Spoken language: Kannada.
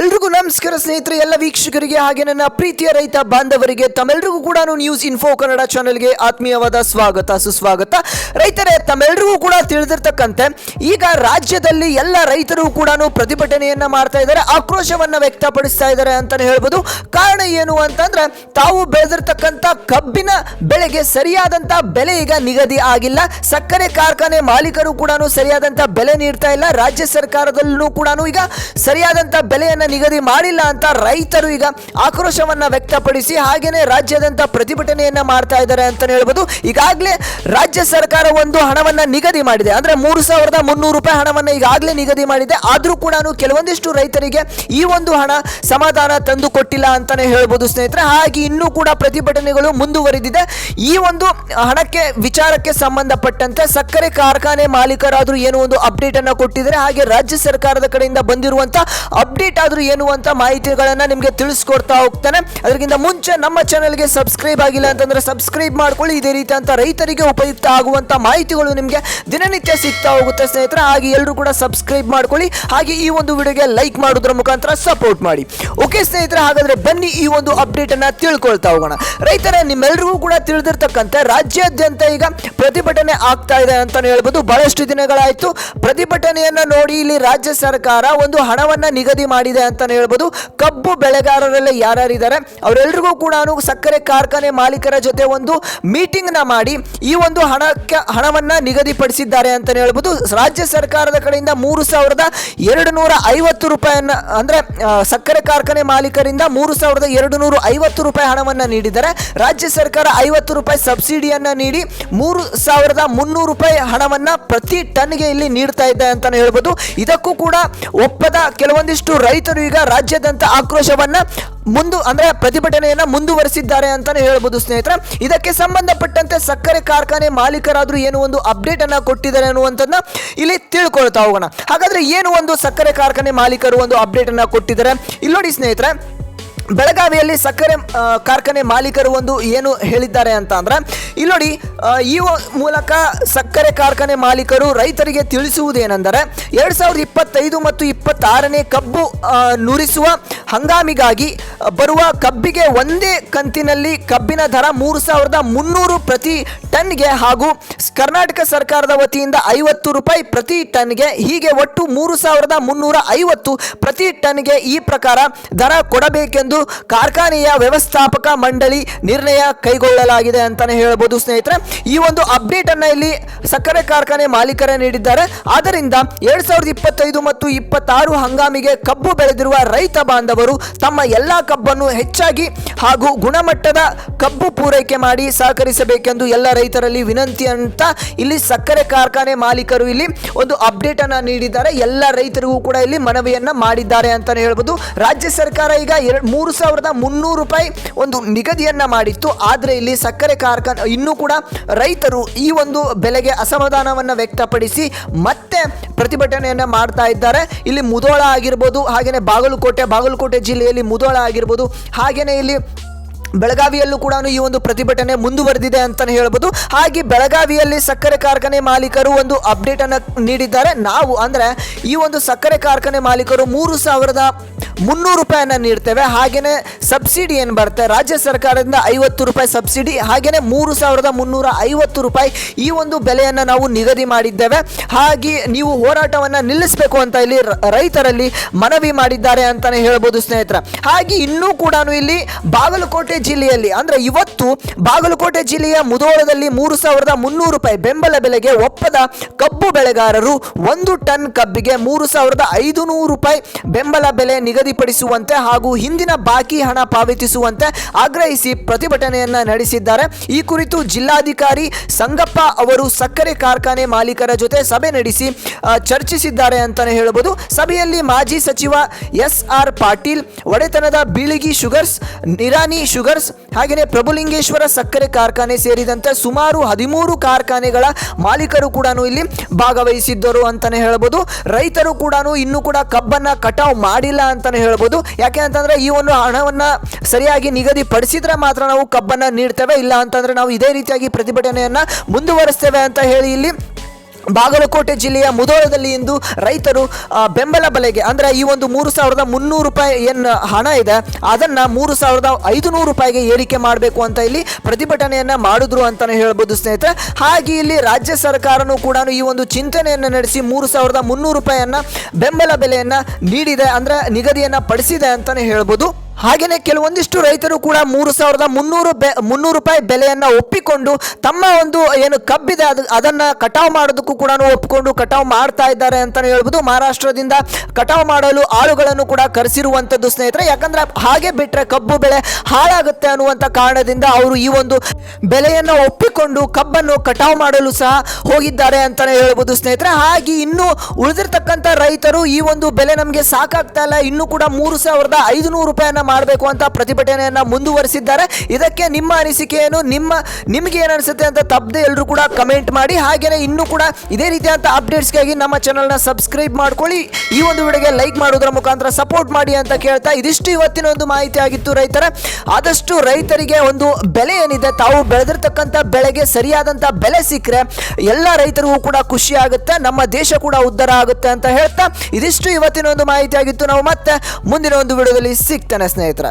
ಎಲ್ರಿಗೂ ನಮಸ್ಕಾರ ಸ್ನೇಹಿತರೆ, ಎಲ್ಲ ವೀಕ್ಷಕರಿಗೆ ಹಾಗೆ ನನ್ನ ಪ್ರೀತಿಯ ರೈತ ಬಾಂಧವರಿಗೆ, ತಮ್ಮೆಲ್ರಿಗೂ ಕೂಡ ನ್ಯೂಸ್ ಇನ್ಫೋ ಕನ್ನಡ ಚಾನೆಲ್ಗೆ ಆತ್ಮೀಯವಾದ ಸ್ವಾಗತ, ಸುಸ್ವಾಗತ. ರೈತರೇ, ತಮ್ಮೆಲ್ರಿಗೂ ಕೂಡ ತಿಳಿದಿರ್ತಕ್ಕಂತೆ, ಈಗ ರಾಜ್ಯದಲ್ಲಿ ಎಲ್ಲ ರೈತರು ಕೂಡ ಪ್ರತಿಭಟನೆಯನ್ನ ಮಾಡ್ತಾ ಇದ್ದಾರೆ, ಆಕ್ರೋಶವನ್ನ ವ್ಯಕ್ತಪಡಿಸ್ತಾ ಇದ್ದಾರೆ ಅಂತಾನೆ ಹೇಳ್ಬೋದು. ಕಾರಣ ಏನು ಅಂತಂದ್ರೆ, ತಾವು ಬೆಳೆದಿರ್ತಕ್ಕಂಥ ಕಬ್ಬಿನ ಬೆಳೆಗೆ ಸರಿಯಾದಂತ ಬೆಲೆ ಈಗ ನಿಗದಿ ಆಗಿಲ್ಲ. ಸಕ್ಕರೆ ಕಾರ್ಖಾನೆ ಮಾಲೀಕರು ಕೂಡ ಸರಿಯಾದಂತ ಬೆಲೆ ನೀಡ್ತಾ ಇಲ್ಲ. ರಾಜ್ಯ ಸರ್ಕಾರದಲ್ಲೂ ಕೂಡ ಈಗ ಸರಿಯಾದಂತ ಬೆಲೆಯನ್ನ ನಿಗದಿ ಮಾಡಿಲ್ಲ ಅಂತ ರೈತರು ಈಗ ಆಕ್ರೋಶವನ್ನ ವ್ಯಕ್ತಪಡಿಸಿ ಹಾಗೇನೆ ರಾಜ್ಯಾದ್ಯಂತ ಪ್ರತಿಭಟನೆಯನ್ನ ಮಾಡ್ತಾ ಇದ್ದಾರೆ ಅಂತ ಹೇಳ್ಬೋದು. ಈಗಾಗಲೇ ರಾಜ್ಯ ಸರ್ಕಾರ ಒಂದು ಹಣವನ್ನ ನಿಗದಿ ಮಾಡಿದೆ. ಅಂದ್ರೆ ಮೂರು ಸಾವಿರದ ಮುನ್ನೂರು ರೂಪಾಯಿ ಹಣವನ್ನ ಈಗಾಗಲೇ ನಿಗದಿ ಮಾಡಿದೆ. ಆದ್ರೂ ಕೂಡ ಕೆಲವೊಂದಿಷ್ಟು ರೈತರಿಗೆ ಈ ಒಂದು ಹಣ ಸಮಾಧಾನ ತಂದು ಕೊಟ್ಟಿಲ್ಲ ಅಂತಾನೆ ಹೇಳ್ಬೋದು ಸ್ನೇಹಿತರೆ. ಹಾಗೆ ಇನ್ನೂ ಕೂಡ ಪ್ರತಿಭಟನೆಗಳು ಮುಂದುವರೆದಿದೆ. ಈ ಒಂದು ಹಣಕ್ಕೆ ವಿಚಾರಕ್ಕೆ ಸಂಬಂಧಪಟ್ಟಂತೆ ಸಕ್ಕರೆ ಕಾರ್ಖಾನೆ ಮಾಲೀಕರಾದ್ರೂ ಏನು ಒಂದು ಅಪ್ಡೇಟ್ ಅನ್ನ ಕೊಟ್ಟಿದ್ದಾರೆ. ಹಾಗೆ ರಾಜ್ಯ ಸರ್ಕಾರದ ಕಡೆಯಿಂದ ಬಂದಿರುವಂತ ಅಪ್ಡೇಟ್ ಆದ್ರೂ ಏನು ಅಂತ ಮಾಹಿತಿಗಳನ್ನು ನಿಮಗೆ ತಿಳಿಸ್ಕೊಡ್ತಾ ಹೋಗ್ತಾನೆ, ಅದಕ್ಕಿಂತ ಮುಂಚೆ ನಮ್ಮ ಚಾನಲ್ಗೆ ಸಬ್ಸ್ಕ್ರೈಬ್ ಆಗಿಲ್ಲ ಅಂತಂದ್ರೆ ಸಬ್ಸ್ಕ್ರೈಬ್ ಮಾಡ್ಕೊಳ್ಳಿ. ಇದೇ ರೀತಿ ಅಂತ ರೈತರಿಗೆ ಉಪಯುಕ್ತ ಆಗುವಂಥ ಮಾಹಿತಿಗಳು ನಿಮಗೆ ದಿನನಿತ್ಯ ಸಿಗ್ತಾ ಹೋಗುತ್ತೆ ಸ್ನೇಹಿತರೆ. ಹಾಗೆ ಎಲ್ಲರೂ ಕೂಡ ಸಬ್ಸ್ಕ್ರೈಬ್ ಮಾಡ್ಕೊಳ್ಳಿ. ಹಾಗೆ ಈ ಒಂದು ವಿಡಿಯೋಗೆ ಲೈಕ್ ಮಾಡೋದ್ರ ಮುಖಾಂತರ ಸಪೋರ್ಟ್ ಮಾಡಿ. ಓಕೆ ಸ್ನೇಹಿತರೆ, ಹಾಗಾದ್ರೆ ಬನ್ನಿ ಈ ಒಂದು ಅಪ್ಡೇಟನ್ನು ತಿಳ್ಕೊಳ್ತಾ ಹೋಗೋಣ. ರೈತರೇ ನಿಮ್ಮೆಲ್ಲರಿಗೂ ಕೂಡ ತಿಳಿದಿರ್ತಕ್ಕಂತೆ, ರಾಜ್ಯಾದ್ಯಂತ ಈಗ ಪ್ರತಿಭಟನೆ ಆಗ್ತಾ ಇದೆ ಅಂತಲೇ ಹೇಳ್ಬೋದು. ಬಹಳಷ್ಟು ದಿನಗಳಾಯಿತು. ಪ್ರತಿಭಟನೆಯನ್ನು ನೋಡಿ ಇಲ್ಲಿ ರಾಜ್ಯ ಸರ್ಕಾರ ಒಂದು ಹಣವನ್ನು ನಿಗದಿ ಮಾಡಿದೆ ಅಂತಾನೆ ಹೇಳ್ಬೋದು. ಕಬ್ಬು ಬೆಳೆಗಾರರೆಲ್ಲ ಯಾರ್ಯಾರಿದ್ದಾರೆ? ಅವರೆಲ್ಲರಿಗೂ ಕೂಡ ಸಕ್ಕರೆ ಕಾರ್ಖಾನೆ ಮಾಲೀಕರ ಜೊತೆ ಒಂದು ಮೀಟಿಂಗ್ನ ಮಾಡಿ ಈ ಒಂದು ಹಣಕ್ಕೆ, ಹಣವನ್ನು ನಿಗದಿಪಡಿಸಿದ್ದಾರೆ ಅಂತಾನೆ ಹೇಳ್ಬೋದು. ರಾಜ್ಯ ಸರ್ಕಾರದ ಕಡೆಯಿಂದ ಮೂರು ಸಾವಿರದ ಎರಡು ನೂರ ಐವತ್ತು ರೂಪಾಯಿಯನ್ನು, ಅಂದ್ರೆ ಸಕ್ಕರೆ ಕಾರ್ಖಾನೆ ಮಾಲೀಕರಿಂದ ಮೂರು ಸಾವಿರದ ಎರಡು ನೂರ ಐವತ್ತು ರೂಪಾಯಿ ಹಣವನ್ನು ನೀಡಿದ್ದಾರೆ. ರಾಜ್ಯ ಸರ್ಕಾರ ಐವತ್ತು ರೂಪಾಯಿ ಸಬ್ಸಿಡಿಯನ್ನ ನೀಡಿ ಮೂರು ಸಾವಿರದ ಮುನ್ನೂರು ರೂಪಾಯಿ ಹಣವನ್ನು ಪ್ರತಿ ಟನ್ಗೆ ಇಲ್ಲಿ ನೀಡ್ತಾ ಇದೆ ಅಂತಲೇ ಹೇಳ್ಬೋದು. ಇದಕ್ಕೂ ಕೂಡ ಒಪ್ಪದ ಕೆಲವೊಂದಿಷ್ಟು ರೈತರು ಈಗ ರಾಜ್ಯಾದ್ಯಂತ ಆಕ್ರೋಶವನ್ನ ಮುಂದು ಅಂದ್ರೆ ಪ್ರತಿಭಟನೆಯನ್ನ ಮುಂದುವರಿಸಿದ್ದಾರೆ ಅಂತಾನೆ ಹೇಳ್ಬೋದು ಸ್ನೇಹಿತರೆ. ಇದಕ್ಕೆ ಸಂಬಂಧಪಟ್ಟಂತೆ ಸಕ್ಕರೆ ಕಾರ್ಖಾನೆ ಮಾಲೀಕರಾದ್ರೂ ಏನು ಒಂದು ಅಪ್ಡೇಟ್ ಅನ್ನ ಕೊಟ್ಟಿದ್ದಾರೆ ಅನ್ನುವಂಥದ್ದನ್ನ ಇಲ್ಲಿ ತಿಳ್ಕೊಳ್ತಾ ಹೋಗೋಣ. ಹಾಗಾದ್ರೆ ಏನು ಒಂದು ಸಕ್ಕರೆ ಕಾರ್ಖಾನೆ ಮಾಲೀಕರು ಒಂದು ಅಪ್ಡೇಟ್ ಅನ್ನ ಕೊಟ್ಟಿದ್ದಾರೆ? ಇಲ್ಲಿ ನೋಡಿ ಸ್ನೇಹಿತರೆ ಬೆಳಗಾವಿಯಲ್ಲಿ ಸಕ್ಕರೆ ಕಾರ್ಖಾನೆ ಮಾಲೀಕರು ಒಂದು ಏನು ಹೇಳಿದ್ದಾರೆ ಅಂತ ಅಂದ್ರೆ, ಇಲ್ಲಿ ನೋಡಿ ಈ ಮೂಲಕ ಸಕ್ಕರೆ ಕಾರ್ಖಾನೆ ಮಾಲೀಕರು ರೈತರಿಗೆ ತಿಳಿಸುವುದೇನೆಂದರೆ, ಎರಡ್ ಸಾವಿರದ ಇಪ್ಪತ್ತೈದು ಮತ್ತು ಇಪ್ಪತ್ತಾರನೇ ಕಬ್ಬು ನುರಿಸುವ ಹಂಗಾಮಿಗಾಗಿ ಬರುವ ಕಬ್ಬಿಗೆ ಒಂದೇ ಕಂತಿನಲ್ಲಿ ಕಬ್ಬಿನ ದರ ಮೂರು ಸಾವಿರದ ಮುನ್ನೂರು ಪ್ರತಿ ಟನ್ಗೆ ಹಾಗೂ ಕರ್ನಾಟಕ ಸರ್ಕಾರದ ವತಿಯಿಂದ ಐವತ್ತು ರೂಪಾಯಿ ಪ್ರತಿ ಟನ್ಗೆ, ಹೀಗೆ ಒಟ್ಟು ಮೂರು ಸಾವಿರದ ಮುನ್ನೂರ ಐವತ್ತು ಪ್ರತಿ ಟನ್ಗೆ ಈ ಪ್ರಕಾರ ದರ ಕೊಡಬೇಕೆಂದು ಕಾರ್ಖಾನೆಯ ವ್ಯವಸ್ಥಾಪಕ ಮಂಡಳಿ ನಿರ್ಣಯ ಕೈಗೊಳ್ಳಲಾಗಿದೆ ಅಂತಾನೆ ಹೇಳ್ಬೋದು ಸ್ನೇಹಿತರೆ. ಈ ಒಂದು ಅಪ್ಡೇಟ್ ಅನ್ನು ಇಲ್ಲಿ ಸಕ್ಕರೆ ಕಾರ್ಖಾನೆ ಮಾಲೀಕರೇ ನೀಡಿದ್ದಾರೆ. ಆದ್ದರಿಂದ ಎರಡ್ ಸಾವಿರದ ಇಪ್ಪತ್ತೈದು ಮತ್ತು ಇಪ್ಪತ್ತಾರು ಹಂಗಾಮಿಗೆ ಕಬ್ಬು ಬೆಳೆದಿರುವ ರೈತ ಬಾಂಧವರು ತಮ್ಮ ಎಲ್ಲಾ ಕಬ್ಬನ್ನು ಹೆಚ್ಚಾಗಿ ಹಾಗೂ ಗುಣಮಟ್ಟದ ಕಬ್ಬು ಪೂರೈಕೆ ಮಾಡಿ ಸಹಕರಿಸಬೇಕೆಂದು ಎಲ್ಲ ರೈತರಲ್ಲಿ ವಿನಂತಿ ಅಂತ ಇಲ್ಲಿ ಸಕ್ಕರೆ ಕಾರ್ಖಾನೆ ಮಾಲೀಕರು ಇಲ್ಲಿ ಒಂದು ಅಪ್ಡೇಟ್ ಅನ್ನ ನೀಡಿದ್ದಾರೆ. ಎಲ್ಲ ರೈತರಿಗೂ ಕೂಡ ಇಲ್ಲಿ ಮನವಿಯನ್ನ ಮಾಡಿದ್ದಾರೆ ಅಂತಾನೆ ಹೇಳ್ಬೋದು. ರಾಜ್ಯ ಸರ್ಕಾರ ಈಗ ಎರಡು, ಮೂರು ಸಾವಿರದ ಮುನ್ನೂರು ರೂಪಾಯಿ ಒಂದು ನಿಗದಿಯನ್ನ ಮಾಡಿತ್ತು. ಆದರೆ ಇಲ್ಲಿ ಸಕ್ಕರೆ ಕಾರ್ಖಾನೆ, ಇನ್ನೂ ಕೂಡ ರೈತರು ಈ ಒಂದು ಬೆಲೆಗೆ ಅಸಮಾಧಾನವನ್ನ ವ್ಯಕ್ತಪಡಿಸಿ ಮತ್ತೆ ಪ್ರತಿಭಟನೆಯನ್ನ ಮಾಡ್ತಾ ಇದ್ದಾರೆ. ಇಲ್ಲಿ ಮುದೋಳ ಆಗಿರ್ಬೋದು ಹಾಗೆಯೇ ಬಾಗಲಕೋಟೆ ಬಾಗಲಕೋಟೆ ಜಿಲ್ಲೆಯಲ್ಲಿ ಮುದೋಳ ಆಗಿರ್ಬೋದು ಹಾಗೆಯೇ ಇಲ್ಲಿ ಬೆಳಗಾವಿಯಲ್ಲೂ ಕೂಡ ಈ ಒಂದು ಪ್ರತಿಭಟನೆ ಮುಂದುವರೆದಿದೆ ಅಂತಾನೆ ಹೇಳ್ಬೋದು. ಹಾಗೆ ಬೆಳಗಾವಿಯಲ್ಲಿ ಸಕ್ಕರೆ ಕಾರ್ಖಾನೆ ಮಾಲೀಕರು ಒಂದು ಅಪ್ಡೇಟ್ ಅನ್ನು ನೀಡಿದ್ದಾರೆ. ನಾವು ಅಂದ್ರೆ ಈ ಒಂದು ಸಕ್ಕರೆ ಕಾರ್ಖಾನೆ ಮಾಲೀಕರು ಮೂರು ಸಾವಿರದ ಮುನ್ನೂರು ರೂಪಾಯಿಯನ್ನು ನೀಡ್ತೇವೆ. ಹಾಗೆಯೇ ಸಬ್ಸಿಡಿ ಏನು ಬರುತ್ತೆ? ರಾಜ್ಯ ಸರ್ಕಾರದಿಂದ ಐವತ್ತು ರೂಪಾಯಿ ಸಬ್ಸಿಡಿ ಹಾಗೆಯೇ ಮೂರು ಸಾವಿರದ ಮುನ್ನೂರ ಐವತ್ತು ರೂಪಾಯಿ ಈ ಒಂದು ಬೆಲೆಯನ್ನು ನಾವು ನಿಗದಿ ಮಾಡಿದ್ದೇವೆ. ಹಾಗೆ ನೀವು ಹೋರಾಟವನ್ನು ನಿಲ್ಲಿಸಬೇಕು ಅಂತ ಇಲ್ಲಿ ರೈತರಲ್ಲಿ ಮನವಿ ಮಾಡಿದ್ದಾರೆ ಅಂತಲೇ ಹೇಳ್ಬೋದು ಸ್ನೇಹಿತರ. ಹಾಗೆ ಇನ್ನೂ ಕೂಡ ಇಲ್ಲಿ ಬಾಗಲಕೋಟೆ ಜಿಲ್ಲೆಯಲ್ಲಿ, ಅಂದರೆ ಇವತ್ತು ಬಾಗಲಕೋಟೆ ಜಿಲ್ಲೆಯ ಮುದೋಳದಲ್ಲಿ ಮೂರು ಸಾವಿರದ ಮುನ್ನೂರು ರೂಪಾಯಿ ಬೆಂಬಲ ಬೆಲೆಗೆ ಒಪ್ಪದ ಕಬ್ಬು ಬೆಳೆಗಾರರು ಒಂದು ಟನ್ ಕಬ್ಬಿಗೆ ಮೂರು ಸಾವಿರದ ಐದು ರೂಪಾಯಿ ಬೆಂಬಲ ಬೆಲೆ ನಿಗದಿಪಡಿಸುವಂತೆ ಹಾಗೂ ಹಿಂದಿನ ಬಾಕಿ ಹಣ ಪಾವತಿಸುವಂತೆ ಆಗ್ರಹಿಸಿ ಪ್ರತಿಭಟನೆಯನ್ನ ನಡೆಸಿದ್ದಾರೆ. ಈ ಕುರಿತು ಜಿಲ್ಲಾಧಿಕಾರಿ ಸಂಗಪ್ಪ ಅವರು ಸಕ್ಕರೆ ಕಾರ್ಖಾನೆ ಮಾಲೀಕರ ಜೊತೆ ಸಭೆ ನಡೆಸಿ ಚರ್ಚಿಸಿದ್ದಾರೆ ಅಂತಾನೆ ಹೇಳಬಹುದು. ಸಭೆಯಲ್ಲಿ ಮಾಜಿ ಸಚಿವ ಎಸ್ ಆರ್ ಪಾಟೀಲ್, ಒಡೆತನದ ಬೀಳಿಗಿ ಶುಗರ್ಸ್ ನಿರಾನಿ ಶುಗರ್ಸ್ ಹಾಗೆಯೇ ಪ್ರಭುಲಿಂಗೇಶ್ವರ ಸಕ್ಕರೆ ಕಾರ್ಖಾನೆ ಸೇರಿದಂತೆ ಸುಮಾರು ಹದಿಮೂರು ಕಾರ್ಖಾನೆಗಳ ಮಾಲೀಕರು ಕೂಡ ಇಲ್ಲಿ ಭಾಗವಹಿಸಿದ್ದರು ಅಂತಾನೆ ಹೇಳಬಹುದು. ರೈತರು ಕೂಡ ಇನ್ನೂ ಕೂಡ ಕಬ್ಬನ್ನ ಕಟಾವ್ ಮಾಡಿಲ್ಲ ಅಂತಾನೆ ಹೇಳ್ಬೋದು. ಯಾಕೆ ಅಂತಂದ್ರೆ ಈ ಒಂದು ಹಣವನ್ನ ಸರಿಯಾಗಿ ನಿಗದಿಪಡಿಸಿದ್ರೆ ಮಾತ್ರ ನಾವು ಕಬ್ಬನ್ನ ನೀಡ್ತೇವೆ. ಇಲ್ಲ ಅಂತಂದ್ರೆ ನಾವು ಇದೇ ರೀತಿಯಾಗಿ ಪ್ರತಿಭಟನೆಯನ್ನ ಮುಂದುವರಿಸ್ತೇವೆ ಅಂತ ಹೇಳಿ ಇಲ್ಲಿ ಬಾಗಲಕೋಟೆ ಜಿಲ್ಲೆಯ ಮುಧೋಳದಲ್ಲಿ ಇಂದು ರೈತರು ಬೆಂಬಲ ಬೆಲೆಗೆ, ಅಂದ್ರೆ ಈ ಒಂದು ಮೂರು ಸಾವಿರದ ಮುನ್ನೂರು ರೂಪಾಯಿ ಏನು ಹಣ ಇದೆ, ಅದನ್ನು ಮೂರು ಸಾವಿರದ ಐದುನೂರು ರೂಪಾಯಿಗೆ ಏರಿಕೆ ಮಾಡಬೇಕು ಅಂತ ಇಲ್ಲಿ ಪ್ರತಿಭಟನೆಯನ್ನು ಮಾಡಿದ್ರು ಅಂತಲೇ ಹೇಳ್ಬೋದು ಸ್ನೇಹಿತರೆ. ಹಾಗೆ ಇಲ್ಲಿ ರಾಜ್ಯ ಸರ್ಕಾರನೂ ಕೂಡ ಈ ಒಂದು ಚಿಂತನೆಯನ್ನು ನಡೆಸಿ ಮೂರು ಸಾವಿರದ ಮುನ್ನೂರು ರೂಪಾಯಿಯನ್ನು ಬೆಂಬಲ ಬೆಲೆಯನ್ನು ನೀಡಿದೆ, ಅಂದ್ರೆ ನಿಗದಿಯನ್ನು ಪಡಿಸಿದೆ ಅಂತಲೇ ಹೇಳ್ಬೋದು. ಹಾಗೆಯೇ ಕೆಲವೊಂದಿಷ್ಟು ರೈತರು ಕೂಡ ಮೂರು ಸಾವಿರದ ಮುನ್ನೂರು ಬೆ, ಮುನ್ನೂರು ರೂಪಾಯಿ ಬೆಲೆಯನ್ನು ಒಪ್ಪಿಕೊಂಡು ತಮ್ಮ ಒಂದು ಏನು ಕಬ್ಬಿದೆ ಅದು, ಅದನ್ನು ಕಟಾವು ಮಾಡೋದಕ್ಕೂ ಕೂಡ ಒಪ್ಪಿಕೊಂಡು ಕಟಾವು ಮಾಡ್ತಾ ಇದ್ದಾರೆ ಅಂತಲೇ ಹೇಳ್ಬೋದು. ಮಹಾರಾಷ್ಟ್ರದಿಂದ ಕಟಾವು ಮಾಡಲು ಆಳುಗಳನ್ನು ಕೂಡ ಕರೆಸಿರುವಂಥದ್ದು ಸ್ನೇಹಿತರೆ, ಯಾಕಂದರೆ ಹಾಗೆ ಬಿಟ್ಟರೆ ಕಬ್ಬು ಬೆಳೆ ಹಾಳಾಗುತ್ತೆ ಅನ್ನುವಂಥ ಕಾರಣದಿಂದ ಅವರು ಈ ಒಂದು ಬೆಲೆಯನ್ನು ಒಪ್ಪಿಕೊಂಡು ಕಬ್ಬನ್ನು ಕಟಾವು ಮಾಡಲು ಸಹ ಹೋಗಿದ್ದಾರೆ ಅಂತಲೇ ಹೇಳ್ಬೋದು ಸ್ನೇಹಿತರೆ. ಹಾಗೆ ಇನ್ನೂ ಉಳಿದಿರ್ತಕ್ಕಂಥ ರೈತರು ಈ ಒಂದು ಬೆಲೆ ನಮಗೆ ಸಾಕಾಗ್ತಾ ಇಲ್ಲ. ಇನ್ನೂ ಕೂಡ ಮೂರು ಸಾವಿರದ ಐದುನೂರು ರೂಪಾಯಿಯನ್ನ ಮಾಡಬೇಕು ಅಂತ ಪ್ರತಿಭಟನೆಯನ್ನ ಮುಂದುವರಿಸಿದ್ದಾರೆ. ಇದಕ್ಕೆ ನಿಮ್ಮ ಅನಿಸಿಕೆಯನ್ನು ನಿಮ್ಮ, ನಿಮಗೆ ಏನು ಅನಿಸುತ್ತೆ ಅಂತ ತಪ್ಪದೆ ಎಲ್ಲರೂ ಕೂಡ ಕಮೆಂಟ್ ಮಾಡಿ. ಹಾಗೆಯೇ ಇನ್ನೂ ಕೂಡ ಇದೇ ರೀತಿಯಾದಂಥ ಅಪ್ಡೇಟ್ಸ್ಗಾಗಿ ನಮ್ಮ ಚಾನಲ್ನ ಸಬ್ಸ್ಕ್ರೈಬ್ ಮಾಡ್ಕೊಳ್ಳಿ. ಈ ಒಂದು ವಿಡಿಯೋಗೆ ಲೈಕ್ ಮಾಡೋದ್ರ ಮುಖಾಂತರ ಸಪೋರ್ಟ್ ಮಾಡಿ ಅಂತ ಕೇಳ್ತಾ ಇದಿಷ್ಟು ಇವತ್ತಿನ ಒಂದು ಮಾಹಿತಿ ಆಗಿತ್ತು ರೈತರ. ಆದಷ್ಟು ರೈತರಿಗೆ ಒಂದು ಬೆಲೆ ಏನಿದೆ, ತಾವು ಬೆಳೆದಿರ್ತಕ್ಕಂಥ ಬೆಳೆಗೆ ಸರಿಯಾದಂಥ ಬೆಲೆ ಸಿಕ್ಕರೆ ಎಲ್ಲ ರೈತರಿಗೂ ಕೂಡ ಖುಷಿ ಆಗುತ್ತೆ, ನಮ್ಮ ದೇಶ ಕೂಡ ಉದ್ಧಾರ ಆಗುತ್ತೆ ಅಂತ ಹೇಳ್ತಾ ಇದಿಷ್ಟು ಇವತ್ತಿನ ಒಂದು ಮಾಹಿತಿ ಆಗಿತ್ತು. ನಾವು ಮತ್ತೆ ಮುಂದಿನ ಒಂದು ವಿಡಿಯೋದಲ್ಲಿ ಸಿಗ್ತೇನೆ. ಸ್ನೇಹಿತರೆ